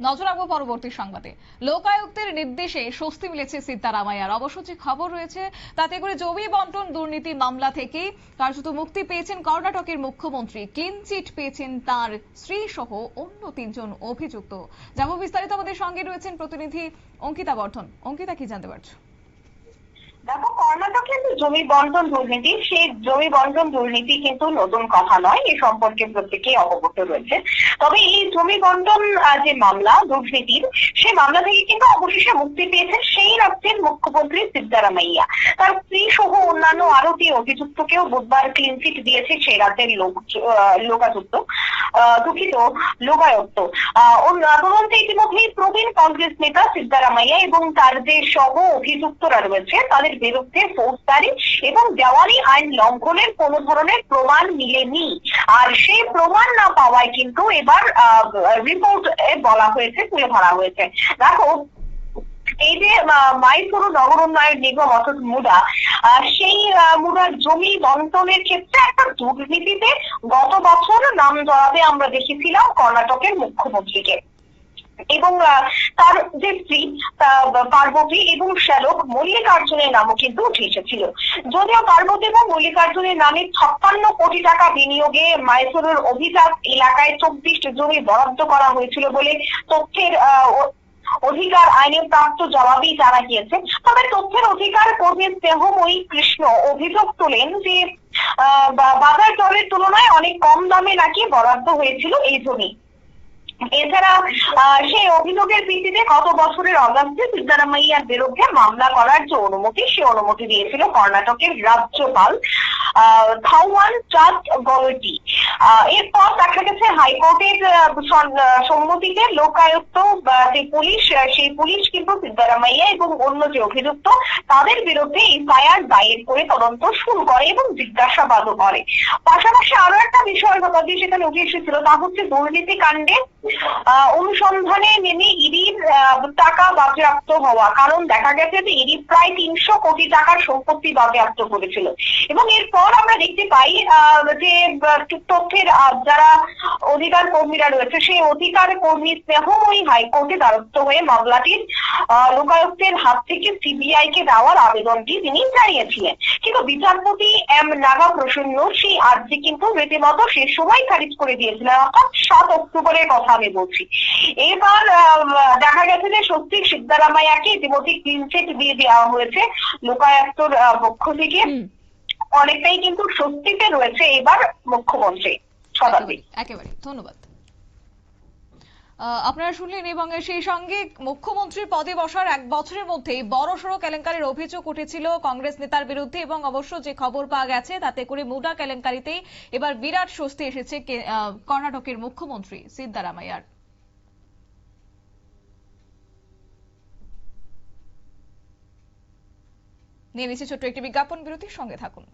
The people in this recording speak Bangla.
নজর রাখব পরবর্তী সংবাদে। লোকায়ুক্তের নির্দেশে স্বস্তি মিলেছে সিদ্ধারামাইয়ার। অবশ্য যে খবর রয়েছে, তাতে করে জমি বন্টন, দুর্নীতি মামলা থেকেই কার্যত মুক্তি পেয়েছেন কর্ণাটকের মুখ্যমন্ত্রী। ক্লিন চিট পেয়েছেন তার স্ত্রী সহ অন্য তিনজন অভিযুক্ত। যাব বিস্তারিত আমাদের সঙ্গে রয়েছেন প্রতিনিধি অঙ্কিতা বর্ধন। অঙ্কিতা, কি জানতে পারছ? দেখো, কর্ণাটকের যে জমি বন্টন দুর্নীতি সেই জমি বন্টন দুর্নীতি কিন্তু নতুন কথা নয়। এ সম্পর্কে প্রত্যেকেই অবগত রয়েছে। তবে এই জমি বন্টন যে মামলা, দুর্নীতির সেই মামলা থেকে কিন্তু অবশেষে মুক্তি পেয়েছেন সেই রাজ্যের মুখ্যমন্ত্রী সিদ্ধারামাইয়া তার স্ত্রী সহ অন্যান্য আরও তিন অভিযুক্তকেও বুধবার ক্লিনচিট দিয়েছে সেই রাজ্যের লোক লোকাযুক্ত দুঃখিত লোকায়ুক্ত তদন্তে ইতিমধ্যেই প্রবীণ কংগ্রেস নেতা সিদ্ধারামাইয়া এবং তার যে সহ অভিযুক্তরা রয়েছে, তাদের বিরুদ্ধে ফৌজদারি এবং দেওয়ানি আইন লঙ্ঘনের কোন ধরনের প্রমাণ মিলেনি। আর সেই প্রমাণ না পাওয়ায় কিন্তু এবার রিপোর্ট বলা হয়েছে তুলে ধরা হয়েছে। দেখো এই যে আহ, মাইসুরু নগর উন্নয়ন নিগম অর্থাৎ মুডা সেই মুডার জমি বন্টনের ক্ষেত্রে একটা দুর্নীতিতে গত বছর নাম জড়াতে আমরা দেখেছিলাম কর্ণাটকের মুখ্যমন্ত্রীকে। এবং তার যে স্ত্রী পার্বতী এবং শ্যালক মল্লিকার্জুনের নামও কিন্তু উঠে এসেছিল। যদিও পার্বতী এবং মল্লিকার্জুনের নামে ছাপ্পান্ন কোটি টাকা বিনিয়োগে মাইসুরের অভিজাত এলাকায় চব্বিশ জমি বরাদ্দ করা হয়েছিল বলে তথ্যের অধিকার আইনে প্রাপ্ত জবাবই জানা গিয়েছে। তবে তথ্যের অধিকার কর্মী স্নেহময়ী কৃষ্ণ অভিযোগ তোলেন যে বাজার দরের তুলনায় অনেক কম দামে নাকি বরাদ্দ হয়েছিল এই জমি। এছাড়া সেই অভিযোগের ভিত্তিতে গত বছরের অগাস্টে সিদ্ধারামাইয়ার বিরুদ্ধে মামলা করার যে অনুমতি, সে অনুমতি দিয়েছিল কর্ণাটকের রাজ্যপাল থাওয়ান চাঁদ গলটি। এরপর দেখা গেছে হাইকোর্টের সম্মতিতে লোকায়ুক্ত যে পুলিশ সেই পুলিশ কিন্তু সিদ্ধারামাইয়া এবং অন্য যে অভিযুক্ত তাদের বিরুদ্ধে এফআইআর দায়ের করে তদন্ত শুরু করে এবং জিজ্ঞাসাবাদও করে। পাশাপাশি আরও একটা বিষয় ব্যাপারটি সেখানে উঠে এসেছিল তা হচ্ছে দুর্নীতি কাণ্ডে অনুসন্ধানে নেমে ইডির টাকা বাজেয়াপ্ত হওয়া। কারণ দেখা গেছে যে ইডি প্রায় তিনশো কোটি টাকার সম্পত্তি বাজেয়াপ্ত করেছিল। এবং এরপর আমরা দেখতে পাই যে আহ, আহ, যারা অধিকার কর্মীরা রয়েছে সেই অধিকার কর্মী স্নেহময়ী হাইকোর্টে দ্বারস্থ হয়ে মামলাটির লোকায়ুক্তের হাত থেকে সিবিআই কে দেওয়ার আবেদনটি তিনি জানিয়েছিলেন। কিন্তু বিচারপতি এম নাগা প্রসন্ন সেই আর্জি কিন্তু রীতিমতো সে সময় খারিজ করে দিয়েছিলেন। অর্থাৎ সাত অক্টোবরের কথা আমি বলছি। এবার দেখা গেছে যে সত্যি সিদ্ধারামাইয়াকে ইতিমধ্যে ক্লিনচিট দিয়ে দেওয়া হয়েছে লোকায়ুক্তর পক্ষ থেকে। অনেকটাই কিন্তু স্বস্তিতে রয়েছে এবার মুখ্যমন্ত্রী একেবারে ধন্যবাদ। আপনারা শুনলেন এবং সেই সঙ্গে মুখ্যমন্ত্রীর পদে বসার এক বছরের মধ্যেই বড়সড় কেলেঙ্কারির অভিযোগ উঠেছিল কংগ্রেস নেতার বিরুদ্ধে এবং অবশ্য যে খবর পাওয়া গেছে তাতে করে মুডা কেলেঙ্কারিতেই এবার বিরাট স্বস্তি এসেছে কর্ণাটকের মুখ্যমন্ত্রী সিদ্দারামাইয়ার নিয়ে নিচ্ছে ছোট্ট একটি বিজ্ঞাপন, বিরতির সঙ্গে থাকুন।